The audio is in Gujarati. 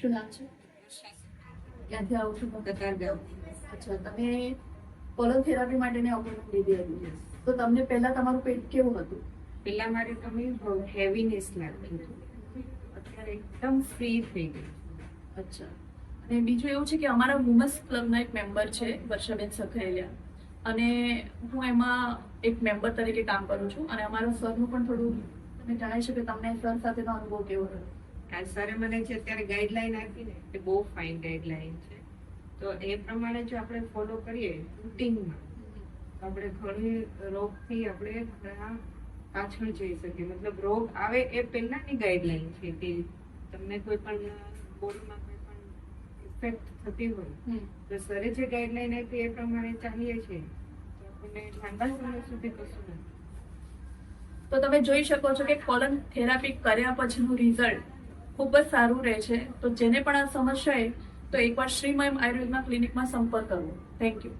શું નામ છે? ક્યાંથી આવું છું? કતાર ગામ. અચ્છા તમે કોલન થેરાપી માટેની અપોઇન્ટમેન્ટ લીધી હતી. તો તમને પહેલા તમારું પેટ કેવું હતું? પહેલા મારે તમે હેવીનેસ લાગતું હતું. અત્યારે એકદમ ફ્રી થઈ ગઈ. અચ્છા. અને બીજું એવું છે કે અમારા વુમન્સ ક્લબના એક મેમ્બર છે વર્ષાબેન સખરેલિયા અને હું એમાં એક મેમ્બર તરીકે કામ કરું છું. અને અમારા સરનું પણ થોડું તમે જણાવી શકો કે તમને સર સાથેનો અનુભવ કેવો રહ્યો? આ સરે મને જે અત્યારે ગાઈડલાઈન આપી ને, એ બહુ ફાઇન ગાઈડલાઈન છે. તો એ પ્રમાણે જો આપણે ફોલો કરીએ રૂટિનમાં આપણે ઘણી રોગથી આપણે ઘણા પાછળ જઈ શકીએ. મતલબ રોગ આવે એ પહેલાની ગાઈડલાઈન છે કે તમને કોઈ પણ બોડીમાં કોઈ પણ ઇફેક્ટ થતી હોય, તો સરે જે ગાઈડલાઈન આપી એ પ્રમાણે ચાલીએ છીએ. તો આપણને લાંબા સમય સુધી કશું નથી. તો તમે જોઈ શકો છો કે કોલન થેરાપી કર્યા પછીનું રિઝલ્ટ ખૂબ જ સારું રહે છે. તો જેને પણ આ સમસ્યા હોય, તો એકવાર શ્રીમય આયુર્વેદના ક્લિનિકમાં સંપર્ક કરવો થેન્ક યુ